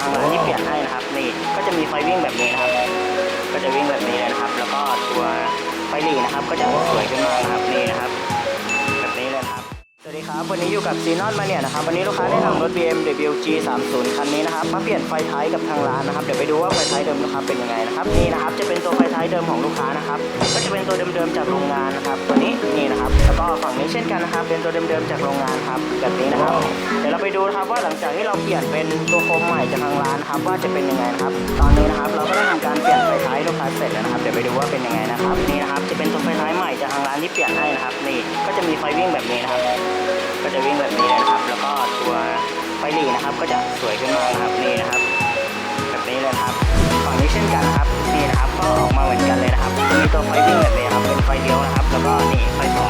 ทางร้านที่เปลี่ยนให้นะครับนี่ก็จะมีไฟวิ่งแบบนี้นะครับ ก็จะวิ่งแบบนี้เลยนะครับ แล้วก็ตัวไฟหลีนะครับ ก็จะสวยขึ้นมานะครับนี่นะครับแบบนี้เลยครับสวัสดีครับวันนี้อยู่กับซีนอนมาเนี่ยนะครับวันนี้ลูกค้าได้นำรถ BMW G30 คันนี้นะครับมาเปลี่ยนไฟท้ายกับทางร้านนะครับเดี๋ยวไปดูว่าไฟท้ายเดิมลูกค้าเป็นยังไงนะครับนี่นะครับจะเป็นตัวไฟท้ายเดิมของลูกค้านะครับก็จะเป็นตัวเดิมๆจากโรงงานนะครับตัวนี้นี่นะครับแล้วก็ฝั่งนี้เช่นกันนะครับเป็นตัวเดิมๆจากโรงงานครับแบบนี้นะครับ ยวเราไปดูนะครับว่าหลังจากที่เราเปลี่ยนเป็นตัวโคมใหม่จากทางร้านครับว่าจะเป็นยังไงครับ ตอนนี้นะครับเราก็ได้ทำการเปลี่ยนไฟท้ายลูกค้าเสร็จแล้วนะครับเดี๋ยวไปดูว่าเป็นยังไงนะครับนี่นะครับจะเป็นตัวไฟท้ายใหม่จากทางร้านที่เปลี่ยนให้นะครับนี่ก็จะมีไฟวิ่งแบบนี้นะครับก็จะวิ่งแบบนี้เลยนะครับ แล้วก็ตัวไฟหลีนะครับก็จะสวยขึ้นมานะครับนี่นะครับ แบบนี้เลยครับฝั่งนี้เช่นกันครับนี่นะครับก็ออกมาเหมือนกันเลยนะครับจะมีตัวไฟวิ่งแบบนี้ครับเป็นไฟเลี้ยวนะครับ แล้วก็นี่ไฟถอย